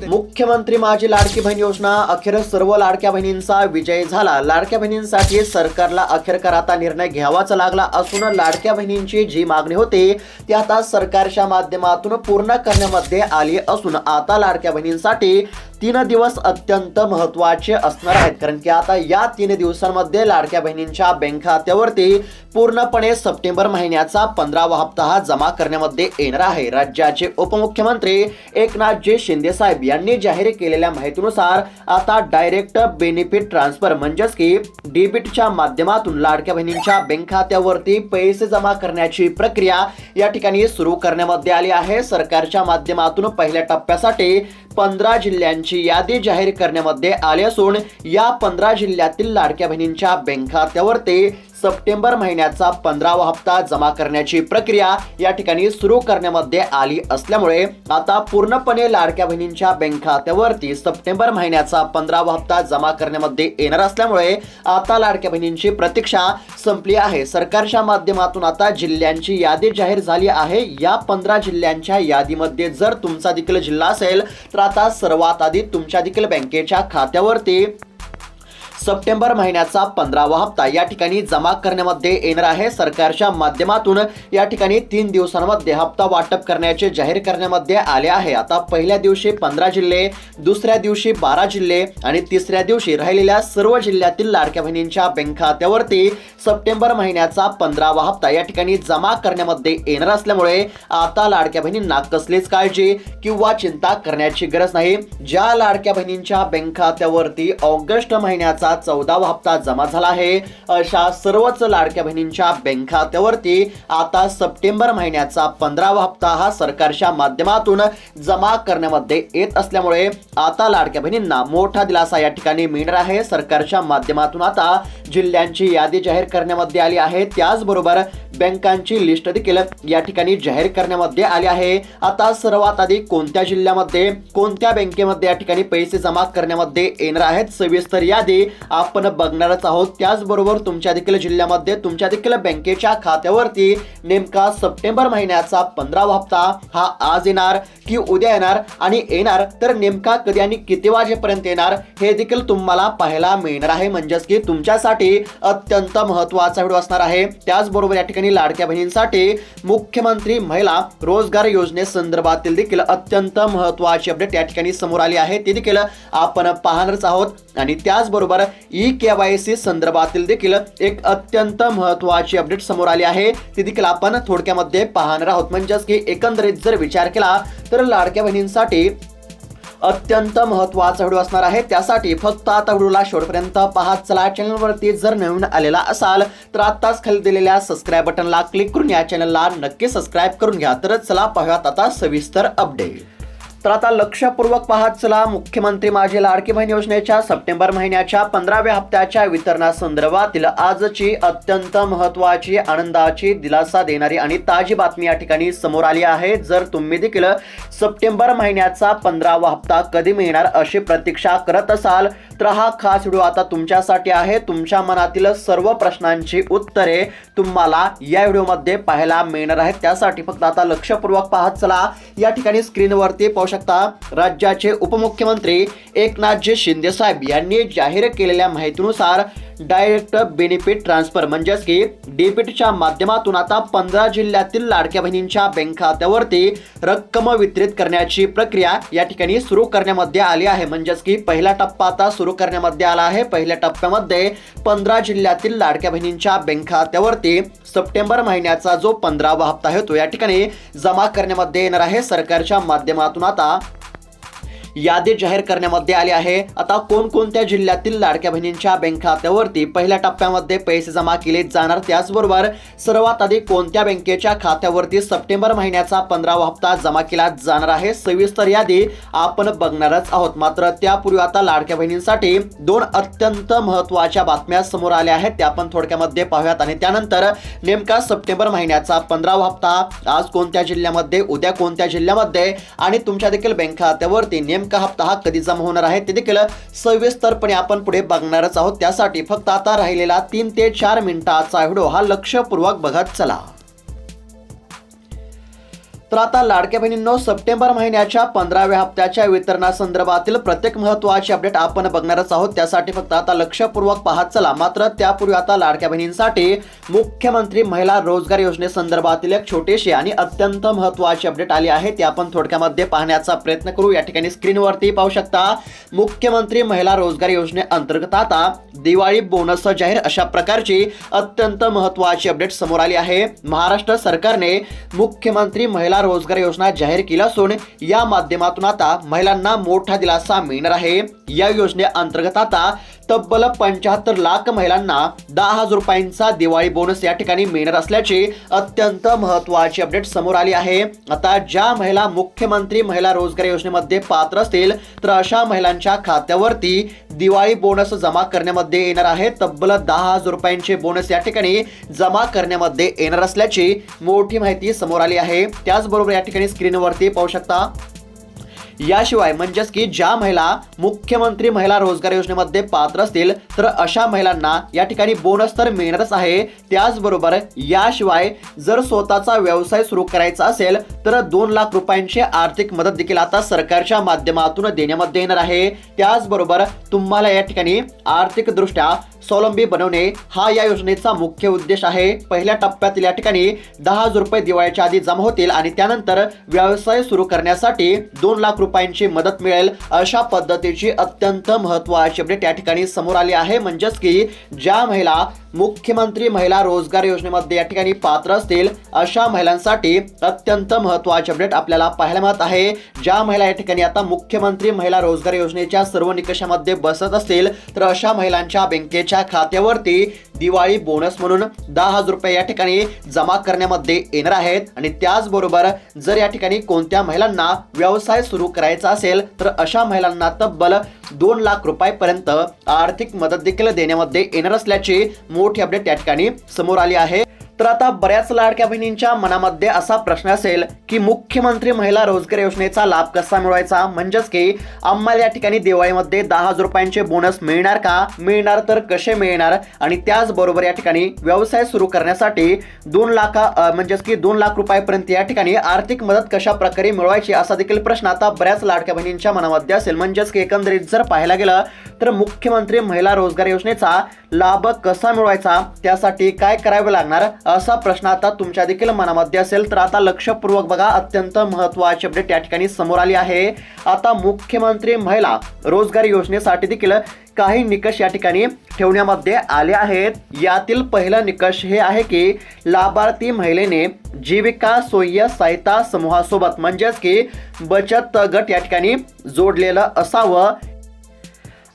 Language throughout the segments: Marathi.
मुख्यमंत्री. माझी लाडकी बहीण योजना अखेर सर्व लाडक्या बहिणींचा विजय झाला. लाडक्या बहिणींसाठी सरकारला अखेरकार आता निर्णय घ्यावाच लागला असून लाडक्या बहिणींची जी मागणी होती ती आता सरकारच्या माध्यमातून पूर्ण करण्यामध्ये आली असून आता लाडक्या बहिणींसाठी तीन दिवस अत्यंत महत्त्वाचे असणार आहेत. कारण की आता या तीन दिवसांमध्ये लाडक्या बहिणींच्या बँक खात्यावरती पूर्णपणे सप्टेंबर महिन्याचा पंधरावा हप्ता हा जमा करण्यामध्ये येणार आहे. राज्याचे उपमुख्यमंत्री एकनाथजी शिंदे साहेब यांनी जाहीर केलेल्या माहितीनुसार आता डायरेक्ट बेनिफिट ट्रान्सफर म्हणजेच की डेबिटच्या माध्यमातून लाडक्या बहिणींच्या बँक खात्यावरती पैसे जमा करण्याची प्रक्रिया या ठिकाणी सुरू करण्यामध्ये आली आहे. सरकारच्या माध्यमातून पहिल्या टप्प्यासाठी पंधरा जिल्ह्यांची यादी जाहीर करण्यामध्ये आली असून या पंधरा जिल्ह्यातील लाडक्या बहिणींच्या बँक खात्यावरती सप्टेंबर महिन्याचा पंधरावा हप्ता जमा करण्याची प्रक्रिया या ठिकाणी सुरू करण्यामध्ये आली असल्यामुळे आता पूर्णपणे लाडक्या बहिणींच्या बँक खात्यावरती सप्टेंबर महिन्याचा पंधरावा हप्ता जमा करण्यामध्ये येणार असल्यामुळे आता लाडक्या बहिणींची प्रतीक्षा संपली आहे. सरकारच्या माध्यमातून आता जिल्ह्यांची यादी जाहीर झाली आहे. या पंधरा जिल्ह्यांच्या यादीमध्ये जर तुमचा देखील जिल्हा असेल तर आता सर्वात आधी तुमच्या देखील बँकेच्या खात्यावरती सप्टेंबर महिन्याचा पंधरावा हप्ता या ठिकाणी जमा करण्यामध्ये येणार आहे. सरकारच्या माध्यमातून या ठिकाणी तीन दिवसांमध्ये हप्ता वाटप करण्याचे जाहीर करण्यामध्ये आले आहे. आता पहिल्या दिवशी पंधरा जिल्हे दुसऱ्या दिवशी बारा जिल्हे आणि तिसऱ्या दिवशी राहिलेल्या सर्व जिल्ह्यातील लाडक्या बहिणींच्या बँक खात्यावरती सप्टेंबर महिन्याचा पंधरावा हप्ता या ठिकाणी जमा करण्यामध्ये येणार असल्यामुळे आता लाडक्या बहिणींना कसलीच काळजी किंवा चिंता करण्याची गरज नाही. ज्या लाडक्या बहिणींच्या बँक खात्यावरती ऑगस्ट महिन्याचा चौदावा हप्ता जमा झाला आहे. अशा सर्वच लाडक्या बहिणींच्या बँक खात्यावरती आता सप्टेंबर महिन्याचा पंधरावा हप्ता हा सरकारच्या माध्यमातून जमा करण्यामध्ये येत असल्यामुळे आता लाडक्या बहिणींना मोठा दिलासा या ठिकाणी मिळणार आहे. सरकारच्या माध्यमातून आता जिल्ह्यांची यादी जाहीर करण्यामध्ये आली आहे. त्याचबरोबर बँकांची लिस्ट देखील या ठिकाणी जाहीर करण्यामध्ये आली आहे. आता सर्वात आधी कोणत्या जिल्ह्यामध्ये कोणत्या बँकेमध्ये या ठिकाणी पैसे जमा करण्यामध्ये येणार आहेत? सविस्तर यादी आपण बघणारच आहोत. त्याचबरोबर तुमच्या देखील जिल्ह्यामध्ये तुमच्या देखील बँकेच्या खात्यावरती नेमका सप्टेंबर महिन्याचा पंधरावा हप्ता हा आज येणार की उद्या येणार? आणि येणार तर नेमका कधी आणि किती वाजेपर्यंत येणार? हे देखील तुम्हाला पाहायला मिळणार आहे. म्हणजेच की तुमच्यासाठी अत्यंत महत्त्वाचा व्हिडिओ असणार आहे. त्याचबरोबर या ठिकाणी लाडक्या बहिणींसाठी मुख्यमंत्री महिला रोजगार योजनेसंदर्भातील देखील अत्यंत महत्वाची अपडेट या ठिकाणी समोर आली आहे. ते देखील आपण पाहणारच आहोत. आणि त्याचबरोबर ई के वाय सी संदर्भातील देखील एक अत्यंत महत्वाची अपडेट समोर आली आहे. ती देखील आपण थोडक्यामध्ये पाहणार आहोत. म्हणजेच की एकंदरीत जर विचार केला तर लाडक्या बहिणींसाठी अत्यंत महत्त्वाचा व्हिडिओ असणार आहे. त्यासाठी फक्त आता व्हिडिओला शेवटपर्यंत पाहत चला. चॅनलवरती जर नवीन आलेला असाल तर आत्ताच खाली दिलेल्या सबस्क्राईब बटनला क्लिक करून या चॅनलला नक्की सबस्क्राईब करून घ्या. तर चला पाहूयात आता सविस्तर अपडेट तर आता लक्षपूर्वक पाहत चला. मुख्यमंत्री माझी लाडकी बहीण योजनेच्या सप्टेंबर महिन्याच्या पंधराव्या हप्त्याच्या वितरणासंदर्भातील आजची अत्यंत महत्वाची आनंदाची दिलासा देणारी आणि ताजी बातमी या ठिकाणी समोर आली आहे. जर तुम्ही देखील सप्टेंबर महिन्याचा पंधरावा हप्ता कधी मिळणार अशी प्रतीक्षा करत असाल तर हा खास व्हिडिओ आता तुमच्यासाठी आहे. तुमच्या मनातील सर्व प्रश्नांची उत्तरे तुम्हाला या व्हिडिओमध्ये पाहायला मिळणार आहेत. त्यासाठी फक्त आता लक्षपूर्वक पाहत चला. या ठिकाणी स्क्रीनवरती पाहू शकता. राज्याचे उपमुख्यमंत्री एकनाथजी शिंदे साहेब यांनी जाहीर केलेल्या माहितीनुसार डायरेक्ट बेनिफिट ट्रान्सफर म्हणजेच की डेबिटच्या माध्यमातून आता पंधरा जिल्ह्यातील लाडक्या बहिणींच्या बँक खात्यावरती रक्कम वितरित करण्याची प्रक्रिया या ठिकाणी सुरू करण्यामध्ये आली आहे. म्हणजेच की पहिला टप्पा आता सुरू करण्यामध्ये आला आहे. पहिल्या टप्प्यामध्ये पंधरा जिल्ह्यातील लाडक्या बहिणींच्या बँक खात्यावरती सप्टेंबर महिन्याचा जो पंधरावा हप्ता आहे तो या ठिकाणी जमा करण्यामध्ये येणार आहे. सरकारच्या माध्यमातून आता यादी जाहीर करण्यामध्ये आली आहे. आता कोणकोणत्या जिल्ह्यातील लाडक्या बहिणींच्या बँक खात्यावरती पहिल्या टप्प्यामध्ये पैसे जमा केले जाणार त्याचबरोबर सर्वात आधी कोणत्या बँकेच्या खात्यावरती सप्टेंबर महिन्याचा पंधरावा हप्ता जमा केला जाणार आहे? सविस्तर यादी आपण बघणारच आहोत. मात्र त्यापूर्वी आता लाडक्या बहिणींसाठी दोन अत्यंत महत्त्वाच्या बातम्या समोर आल्या आहेत. त्या आपण थोडक्यामध्ये पाहूयात आणि त्यानंतर नेमका सप्टेंबर महिन्याचा पंधरावा हप्ता आज कोणत्या जिल्ह्यामध्ये उद्या कोणत्या जिल्ह्यामध्ये आणि तुमच्या देखील बँक खात्यावरती नेम नेमका हप्ता हा कधी जमा होणार आहे ते देखील सविस्तरपणे आपण पुढे बघणारच आहोत. त्यासाठी फक्त आता राहिलेला तीन ते चार मिनिटाचा व्हिडिओ हा लक्षपूर्वक बघत चला. तर आता लाडक्या बहिणींनो सप्टेंबर महिन्याच्या पंधराव्या हप्त्याच्या वितरणासंदर्भातील प्रत्येक महत्त्वाचे अपडेट आपण बघणारच आहोत. त्यासाठी फक्त आता लक्षपूर्वक पाहत चला. मात्र त्यापूर्वी आता लाडक्या बहिणींसाठी मुख्यमंत्री महिला रोजगार योजनेसंदर्भातील एक छोटीशी आणि अत्यंत महत्वाची अपडेट आली आहे. ती आपण थोडक्यामध्ये पाहण्याचा प्रयत्न करू. या ठिकाणी स्क्रीनवरती पाहू शकता मुख्यमंत्री महिला रोजगार योजनेअंतर्गत आता दिवाळी बोनस जाहीर अशा प्रकारची अत्यंत महत्वाची अपडेट समोर आली आहे. महाराष्ट्र सरकारने मुख्यमंत्री महिला रोजगार योजना जाहीर केली असून या माध्यमातून आता महिलांना मोठा दिलासा मिळणार आहे. या योजनेअंतर्गत आता तब्बल पंच्याहत्तर लाख महिलांना दहा हजार रुपयांचा दिवाळी बोनस या ठिकाणी मिळणार असल्याची अत्यंत महत्वाची अपडेट समोर आली आहे. आता ज्या महिला मुख्यमंत्री महिला रोजगार योजनेमध्ये पात्र असतील तर अशा महिलांच्या खात्यावरती दिवाळी बोनस जमा करण्यामध्ये येणार आहे. तब्बल दहा हजार रुपयांचे बोनस या ठिकाणी जमा करण्यामध्ये येणार असल्याची मोठी माहिती समोर आली आहे. त्याचबरोबर या ठिकाणी स्क्रीनवरती पाहू शकता. याशिवाय म्हणजेच की ज्या महिला मुख्यमंत्री महिला रोजगार योजनेमध्ये पात्र असतील तर अशा महिलांना या ठिकाणी बोनस तर मिळणारच आहे. त्याचबरोबर याशिवाय जर स्वतःचा व्यवसाय सुरू करायचा असेल तर दोन लाख रुपयांची आर्थिक मदत देखील आता सरकारच्या माध्यमातून देण्यामध्ये येणार आहे. त्याचबरोबर तुम्हाला या ठिकाणी आर्थिकदृष्ट्या स्वावलंबी बनवणे हा या योजनेचा मुख्य उद्देश आहे. पहिल्या टप्प्यातील या ठिकाणी दहा हजार रुपये दिवाळीच्या आधी जमा होतील आणि त्यानंतर व्यवसाय सुरू करण्यासाठी दोन लाख रुपयांची मदत मिळेल अशा पद्धतीची अत्यंत महत्वाची अपडेट या ठिकाणी समोर आली आहे. म्हणजेच की ज्या महिला मुख्यमंत्री महिला रोजगार योजनेमध्ये या ठिकाणी पात्र असतील अशा महिलांसाठी अत्यंत महत्वाची अपडेट आपल्याला पाहायला मिळत आहे. ज्या महिला या ठिकाणी आता मुख्यमंत्री महिला रोजगार योजनेच्या सर्व निकषामध्ये बसत असतील तर अशा महिलांच्या बँकेच्या खात्यावरती दिवाळी बोनस म्हणून दहा हजार रुपये या ठिकाणी जमा करण्यामध्ये येणार आहेत. आणि त्याचबरोबर जर या ठिकाणी कोणत्या महिलांना व्यवसाय सुरू करायचा असेल तर अशा महिलांना तब्बल दोन लाख रुपयापर्यंत आर्थिक मदत देखील देण्यामध्ये येणार असल्याची मोठी अपडेट या ठिकाणी समोर आली आहे. तर आता बऱ्याच लाडक्या बहिणींच्या मनामध्ये असा प्रश्न असेल की मुख्यमंत्री महिला रोजगार योजनेचा लाभ कसा मिळवायचा? म्हणजेच की आम्हाला या ठिकाणी दिवाळीमध्ये दहा हजार रुपयांचे बोनस मिळणार का? मिळणार तर कसे मिळणार? आणि त्याचबरोबर या ठिकाणी व्यवसाय सुरू करण्यासाठी दोन लाखा म्हणजेच की दोन लाख रुपयापर्यंत या ठिकाणी आर्थिक मदत कशा प्रकारे मिळवायची असा देखील प्रश्न आता बऱ्याच लाडक्या बहिणींच्या मनामध्ये असेल. म्हणजेच की एकंदरीत जर पाहायला गेलं तर मुख्यमंत्री महिला रोजगार योजनेचा लाभ कसा मिळवायचा? त्यासाठी काय करावे लागणार? असा प्रश्न आता तुमच्या देखील मनामध्ये असेल तर आता लक्षपूर्वक बघा अत्यंत महत्वाची अपडेट या ठिकाणी समोर आली आहे. आता मुख्यमंत्री महिला रोजगार योजनेसाठी देखील काही निकष या ठिकाणी ठेवण्यामध्ये आले आहेत. यातील पहिला निकष हे आहे की लाभार्थी महिलेने जीविका सोय्य सहायता समूहासोबत म्हणजेच की बचत गट या ठिकाणी जोडलेलं असावं.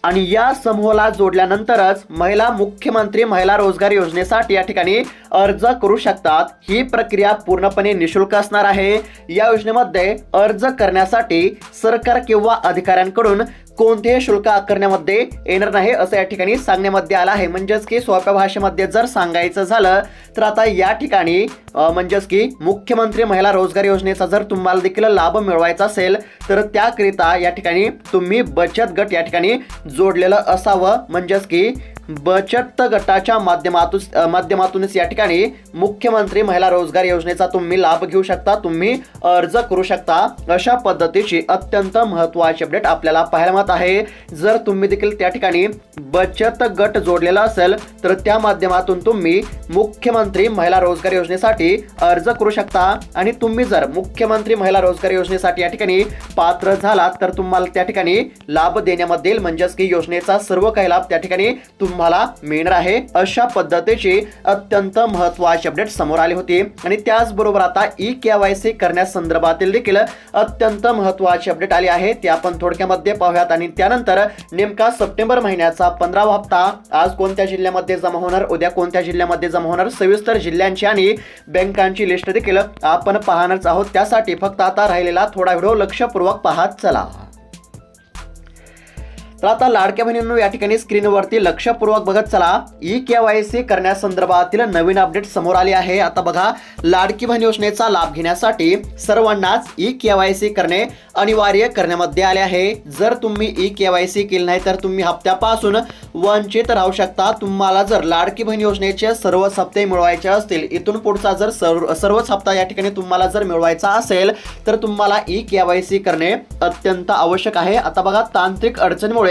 आणि या समूहाला जोडल्यानंतरच महिला मुख्यमंत्री महिला रोजगार योजनेसाठी या ठिकाणी अर्ज करू शकतात. ही प्रक्रिया पूर्णपणे निशुल्क असणार आहे. या योजनेमध्ये अर्ज करण्यासाठी सरकार किंवा अधिकाऱ्यांकडून कोणतेही शुल्क आकारण्यामध्ये येणार नाही असं या ठिकाणी सांगण्यामध्ये आलं आहे. म्हणजेच की सोप्या भाषेमध्ये जर सांगायचं झालं तर आता या ठिकाणी म्हणजेच की मुख्यमंत्री महिला रोजगार योजनेचा जर तुम्हाला देखील लाभ मिळवायचा असेल तर त्याकरिता या ठिकाणी तुम्ही बचत गट या ठिकाणी जोडलेलं असावं. म्हणजेच की बचत गटाच्या माध्यमातून माध्यमातूनच या ठिकाणी मुख्यमंत्री महिला रोजगार योजनेचा तुम्ही लाभ घेऊ शकता तुम्ही अर्ज करू शकता. अशा पद्धतीची अत्यंत महत्वाची अपडेट आपल्याला पाहायला मिळत आहे. जर तुम्ही देखील त्या ठिकाणी बचत गट जोडलेला असेल तर त्या माध्यमातून तुम्ही मुख्यमंत्री महिला रोजगार योजनेसाठी अर्ज करू शकता. आणि तुम्ही जर मुख्यमंत्री महिला रोजगार योजनेसाठी या ठिकाणी पात्र झालात तर तुम्हाला त्या ठिकाणी लाभ देण्यामध्ये येईल. म्हणजेच की योजनेचा सर्व काही लाभ त्या ठिकाणी तुम्हाला मिळणार आहे अशा पद्धतीची अत्यंत महत्त्वाचे अपडेट समोर आले होते. आणि त्याचबरोबर आता ई के वाय सी करण्यासंदर्भातील देखील अत्यंत महत्त्वाचे अपडेट आले आहे. ते आपण थोडक्यामध्ये पाहूयात. आणि त्यानंतर नेमका सप्टेंबर महिन्याचा पंधरावा हप्ता आज कोणत्या जिल्ह्यामध्ये जमा होणार? उद्या कोणत्या जिल्ह्यामध्ये जमा होणार? सविस्तर जिल्ह्यांची आणि बँकांची लिस्ट देखील आपण पाहणारच आहोत. त्यासाठी फक्त आता राहिलेला थोडा व्हिडिओ लक्षपूर्वक पाहत चला. तर आता लाडक्या बहिणींनो या ठिकाणी स्क्रीनवरती लक्षपूर्वक बघत चला. ई के वाय सी करण्यासंदर्भातील नवीन अपडेट समोर आले आहे. आता बघा लाडकी बहीण योजनेचा लाभ घेण्यासाठी सर्वांनाच ई के वाय सी करणे अनिवार्य करण्यामध्ये आले आहे. जर तुम्ही ई के वाय सी केली नाही तर तुम्ही हप्त्यापासून वंचित राहू शकता. तुम्हाला जर लाडकी बहीण योजनेचे सर्व हप्ते मिळवायचे असतील इथून पुढचा जर सर्व सर्वच हप्ता या ठिकाणी तुम्हाला जर मिळवायचा असेल तर तुम्हाला ई के वाय सी करणे अत्यंत आवश्यक आहे. आता बघा तांत्रिक अडचणीमुळे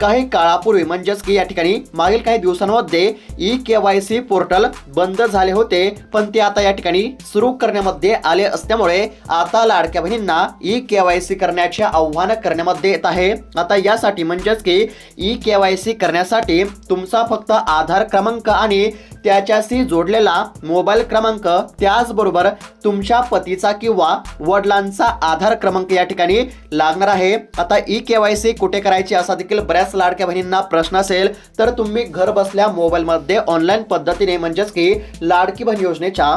काही काळापूर्वी म्हणजेच की या ठिकाणी मागील काही दिवसांमध्ये E K Y C portal बंद झाले होते. पण ते आता या ठिकाणी सुरू करण्यामध्ये आले असल्यामुळे आता लाडक्या बहिणींना ई के वाय सी करण्याचे आव्हान करण्यामध्ये येत आहे. आता यासाठी म्हणजेच की ई के वाय सी करण्यासाठी तुमचा फक्त आधार क्रमांक आणि त्याच्याशी जोडलेला मोबाईल क्रमांक त्याचबरोबर तुमच्या पतीचा किंवा वडिलांचा आधार क्रमांक या ठिकाणी लागणार आहे. आता ई के वाय सी कुठे करायची असा देखील बऱ्याच लाडक्या बहिणींना प्रश्न असेल तर तुम्ही घर बसल्या मोबाईलमध्ये ऑनलाईन पद्धतीने म्हणजेच की लाडकी बहीण योजनेच्या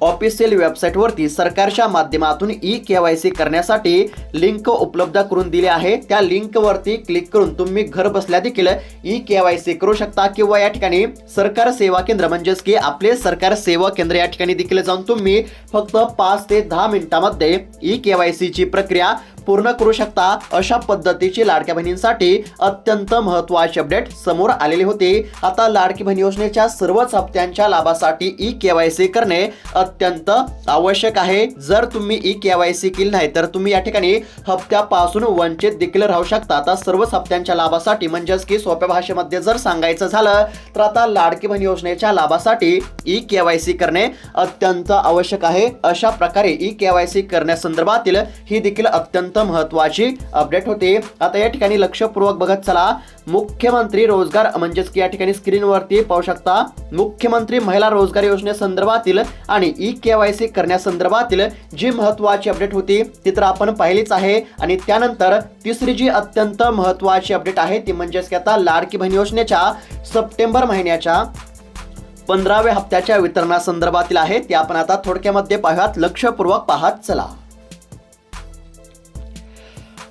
ऑफिशियल वेबसाईटवरती सरकारच्या माध्यमातून ई के वाय सी करण्यासाठी लिंक उपलब्ध करून दिली आहे. त्या लिंकवरती क्लिक करून तुम्ही घर बसल्या देखील ई के वाय सी करू शकता किंवा या ठिकाणी सरकार सेवा केंद्र म्हणजेच की आपले सरकार सेवा केंद्र या ठिकाणी देखील जाऊन तुम्ही फक्त पाच ते दहा मिनिटांमध्ये ई के वाय सीची प्रक्रिया पूर्ण करू शकता अशा पद्धतीची लाडक्या बहिणींसाठी अत्यंत महत्त्वाचे अपडेट समोर आलेली होती. आता लाडकी बहीण योजनेच्या सर्वच हप्त्यांच्या लाभासाठी ई केवायसी करणे अत्यंत आवश्यक आहे. जर तुम्ही ई केवायसी केली नाही तर तुम्ही या ठिकाणी हप्त्यापासून वंचित देखील राहू शकता. आता सर्वच हप्त्यांच्या लाभासाठी म्हणजेच की सोप्या भाषेमध्ये जर सांगायचं झालं तर आता लाडकी बहीण योजनेच्या लाभासाठी ई केवायसी करणे अत्यंत आवश्यक आहे. अशा प्रकारे ई केवायसी करण्यासंदर्भातील ही देखील अत्यंत महत्वाची अपडेट होती. आता या ठिकाणी लक्षपूर्वक बघत चला. मुख्यमंत्री रोजगार म्हणजेच की या ठिकाणी स्क्रीनवरती पाहू शकता. मुख्यमंत्री महिला रोजगार योजनेसंदर्भातील आणि ई के वाय सी करण्यासंदर्भातील जी महत्वाची अपडेट होती ती तर आपण पाहिलीच आहे. आणि त्यानंतर तिसरी जी अत्यंत महत्वाची अपडेट आहे ती म्हणजेच की आता लाडकी बहीण योजनेच्या सप्टेंबर महिन्याच्या पंधराव्या हप्त्याच्या वितरणासंदर्भातील आहे ते आपण आता थोडक्यामध्ये पाहूयात. लक्षपूर्वक पाहत चला.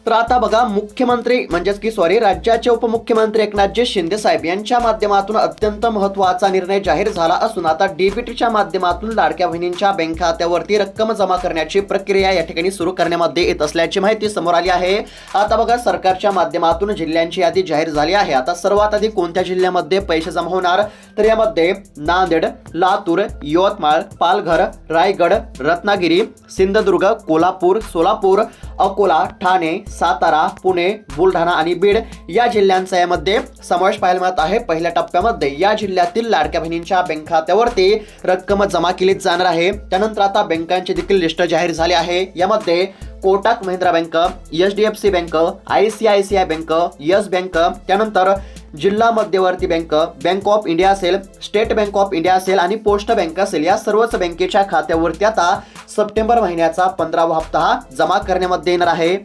तर आता बघा मुख्यमंत्री म्हणजेच की सॉरी राज्याचे उपमुख्यमंत्री एकनाथजी शिंदे साहेब यांच्या माध्यमातून अत्यंत महत्त्वाचा निर्णय जाहीर झाला असून आता डीबीटीच्या माध्यमातून लाडक्या बहिणींच्या बँक खात्यावरती रक्कम जमा करण्याची प्रक्रिया या ठिकाणी सुरू करण्यामध्ये येत असल्याची माहिती समोर आली आहे. आता बघा सरकारच्या माध्यमातून जिल्ह्यांची यादी जाहीर झाली आहे. आता सर्वात आधी कोणत्या जिल्ह्यामध्ये पैसे जमा होणार? तर यामध्ये नांदेड लातूर यवतमाळ पालघर रायगड रत्नागिरी सिंधुदुर्ग कोल्हापूर सोलापूर अकोला ठाणे सातारा पुणे बुलढाणा आणि बीड या जिल्ह्यांचा यामध्ये समावेश पाहायला मिळत आहे. पहिल्या टप्प्यामध्ये या जिल्ह्यातील लाडक्या बहिणींच्या बँक खात्यावरती रक्कम जमा केली जाणार आहे. त्यानंतर आता बँकांची देखील लिस्ट जाहीर झाली आहे. यामध्ये Kotak Mahindra bank H D F C bank I C I C I bank yes bank त्यानंतर जिल्हा मध्यवर्ती बँक बँक ऑफ इंडिया असेल स्टेट बँक ऑफ इंडिया असेल आणि पोस्ट बँक असेल. या सर्वच बँकेच्या खात्यावरती आता सप्टेंबर महिन्याचा पंधरावा हप्ता हा जमा करण्यामध्ये येणार आहे.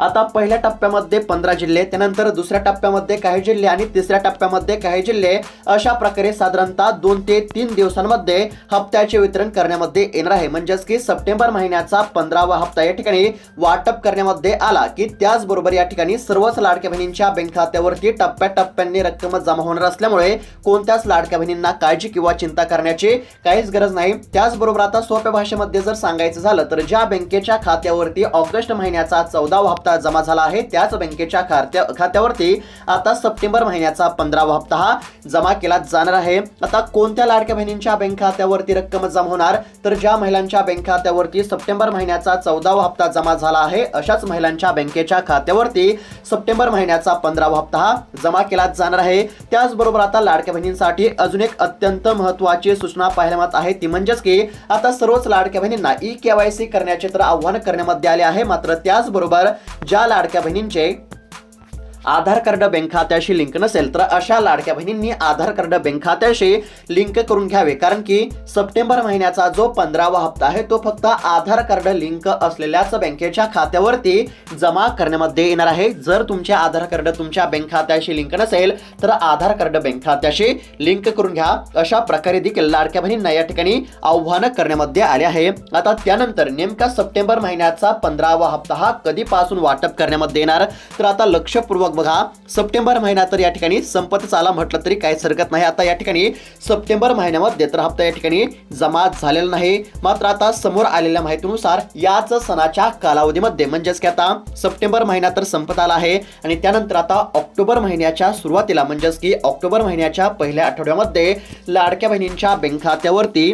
आता पहिल्या टप्प्यामध्ये पंधरा जिल्हे त्यानंतर दुसऱ्या टप्प्यामध्ये काही जिल्हे आणि तिसऱ्या टप्प्यामध्ये काही जिल्हे. अशा प्रकारे साधारणतः दोन ते तीन दिवसांमध्ये हप्त्याचे वितरण करण्यामध्ये येणार आहे. म्हणजेच की सप्टेंबर महिन्याचा पंधरावा हप्ता या ठिकाणी वाटप करण्यामध्ये आला की त्याचबरोबर या ठिकाणी सर्वच लाडक्या बहिणींच्या बँक खात्यावरती टप्प्याटप्प्याने रक्कम जमा होणार असल्यामुळे कोणत्याच लाडक्या बहिणींना काळजी किंवा चिंता करण्याची काहीच गरज नाही. त्याचबरोबर आता सोप्या भाषेमध्ये जर सांगायचं झालं तर ज्या बँकेच्या खात्यावरती ऑगस्ट महिन्याचा चौदावा हप्ता हप्ता जमा झाला आहे. त्याच बँकेच्या खात्या खात्यावरती आता सप्टेंबर महिन्याचा पंधरावा हप्ता हा जमा केला जाणार आहे. आता कोणत्या लाडक्या बहिणींच्या बँक खात्यावरती रक्कम जमा होणार? तर ज्या महिलांच्या बँक खात्यावरती सप्टेंबर महिन्याचा चौदावा हप्ता जमा झाला आहे अशाच महिलांच्या बँकेच्या खात्यावरती सप्टेंबर महिन्याचा पंधरावा हप्ता हा जमा केला जाणार आहे. त्याचबरोबर आता लाडक्या बहिणींसाठी अजून एक अत्यंत महत्वाची सूचना पाहायला मिळत आहे. ती म्हणजेच की आता सर्वच लाडक्या बहिणींना ई केवायसी करण्याचे तर आव्हान करण्यामध्ये आले आहे. मात्र त्याचबरोबर ज्या लाडक्या बहिणींचे आधार कार्ड बँक खात्याशी लिंक नसेल तर अशा लाडक्या बहिणींनी आधार कार्ड बँक खात्याशी लिंक करून घ्यावे. कारण की सप्टेंबर महिन्याचा जो पंधरावा हप्ता आहे तो फक्त आधार कार्ड लिंक असलेल्याच बँकेच्या खात्यावरती जमा करण्यामध्ये येणार आहे. जर तुमचे आधार कार्ड तुमच्या बँक खात्याशी लिंक नसेल तर आधार कार्ड बँक खात्याशी लिंक करून घ्या. अशा प्रकारे देखील लाडक्या बहिणींना या ठिकाणी आव्हान करण्यामध्ये आले आहे. आता त्यानंतर नेमका सप्टेंबर महिन्याचा पंधरावा हप्ता हा कधीपासून वाटप करण्यामध्ये येणार? तर आता लक्षपूर्वक बघा सप्टेंबर महिना तर या ठिकाणी संपतच आला म्हटलं तरी काहीच हरकत नाही. आता या ठिकाणी सप्टेंबर महिन्यामध्ये तर हप्ता या ठिकाणी जमा झालेला नाही. मात्र आता समोर आलेल्या माहितीनुसार याच सणाच्या कालावधीमध्ये म्हणजेच की आता सप्टेंबर महिना तर संपत आला आहे आणि त्यानंतर आता ऑक्टोबर महिन्याच्या सुरुवातीला म्हणजेच की ऑक्टोबर महिन्याच्या पहिल्या आठवड्यामध्ये लाडक्या बहिणींच्या बँक खात्यावरती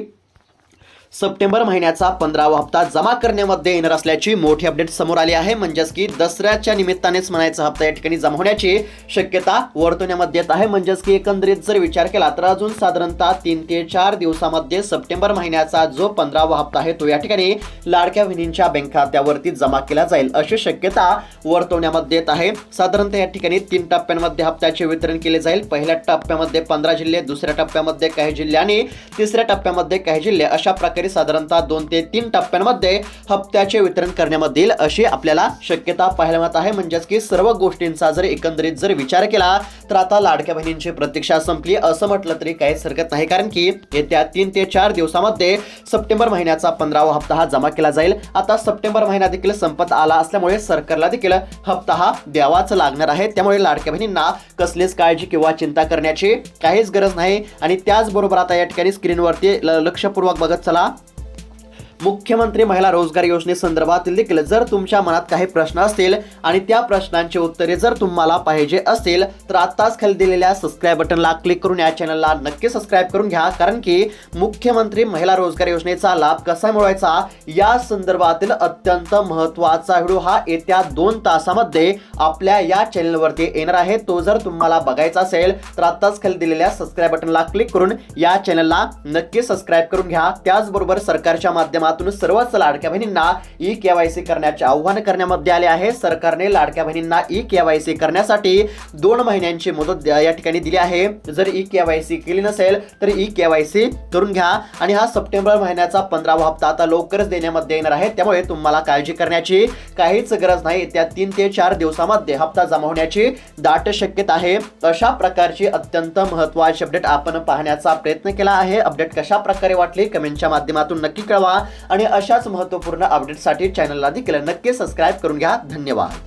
सप्टेंबर महिन्याचा पंधरावा हप्ता जमा करण्यामध्ये येणार असल्याची मोठी अपडेट समोर आली आहे. म्हणजेच की दसऱ्याच्या निमित्तानेच म्हणायचा हप्ता या ठिकाणी जमा होण्याची शक्यता वर्तवण्यामध्ये येत आहे. म्हणजेच की एकंदरीत जर विचार केला तर अजून साधारणतः तीन ते चार दिवसामध्ये सप्टेंबर महिन्याचा जो पंधरावा हप्ता आहे तो या ठिकाणी लाडक्या बहिणींच्या बँक खात्यावरती जमा केला जाईल अशी शक्यता वर्तवण्यामध्ये येत आहे. साधारणतः या ठिकाणी तीन टप्प्यांमध्ये हप्त्याचे वितरण केले जाईल. पहिल्या टप्प्यामध्ये पंधरा जिल्हे दुसऱ्या टप्प्यामध्ये काही जिल्हे आणि तिसऱ्या टप्प्यामध्ये काही जिल्हे अशा प्रकारे साधारणतः दोन ते तीन टप्प्यांमध्ये हप्त्याचे वितरण करण्यामध्ये येईल अशी आपल्याला शक्यता पाहायला मिळत आहे. म्हणजेच की सर्व गोष्टींचा जर एकंदरीत जर विचार केला तर आता लाडक्या बहिणींची प्रतीक्षा संपली असं म्हटलं तरी काहीच हरकत नाही. कारण की येत्या तीन ते चार दिवसामध्ये सप्टेंबर महिन्याचा पंधरावा हप्ता हा जमा केला जाईल. आता सप्टेंबर महिना देखील संपत आला असल्यामुळे सरकारला देखील हप्ता हा द्यावाच लागणार आहे. त्यामुळे लाडक्या बहिणींना कसलीच काळजी किंवा चिंता करण्याची काहीच गरज नाही. आणि त्याचबरोबर आता या ठिकाणी स्क्रीनवरती ल- लक्षपूर्वक बघत चला. मुख्यमंत्री महिला रोजगार योजनेसंदर्भातील देखील जर तुमच्या मनात काही प्रश्न असतील आणि त्या प्रश्नांची उत्तरे जर तुम्हाला पाहिजे असतील तर आत्ताच खाली दिलेल्या सबस्क्राईब बटनला क्लिक करून या चॅनलला नक्की सबस्क्राईब करून घ्या. कारण की मुख्यमंत्री महिला रोजगार योजनेचा लाभ कसा मिळवायचा या संदर्भातील अत्यंत महत्त्वाचा व्हिडिओ हा येत्या दोन तासामध्ये आपल्या या चॅनलवरती येणार आहे. तो जर तुम्हाला बघायचा असेल तर आत्ताच खाली दिलेल्या सबस्क्राईब बटनला क्लिक करून या चॅनलला नक्की सबस्क्राईब करून घ्या. त्याचबरोबर सरकारच्या माध्यमात माध्यमातून सर्वच लाडक्या बहिणींना ई केवायसी करण्याचे आव्हान करण्यामध्ये आले आहे. सरकारने लाडक्या बहिणींना ई केवायसी करण्यासाठी दोन महिन्यांची मुदत द्या- या ठिकाणी दिली आहे. जर ई केवायसी केली नसेल तर ई केवायसी करून घ्या. आणि हा सप्टेंबर महिन्याचा पंधरावा हप्ता आता लवकरच देण्यामध्ये येणार आहे. त्यामुळे तुम्हाला काळजी करण्याची काहीच गरज नाही. त्या तीन ते चार दिवसामध्ये हप्ता जमा होण्याची दाट शक्यता आहे. अशा प्रकारची अत्यंत महत्वाची अपडेट आपण पाहण्याचा प्रयत्न केला आहे. अपडेट कशा प्रकारे वाटली? कमेंटच्या माध्यमातून नक्की कळवा. आणि अशाच महत्त्वपूर्ण अपडेटसाठी चॅनलला देखील नक्की सबस्क्राईब करून घ्या. धन्यवाद.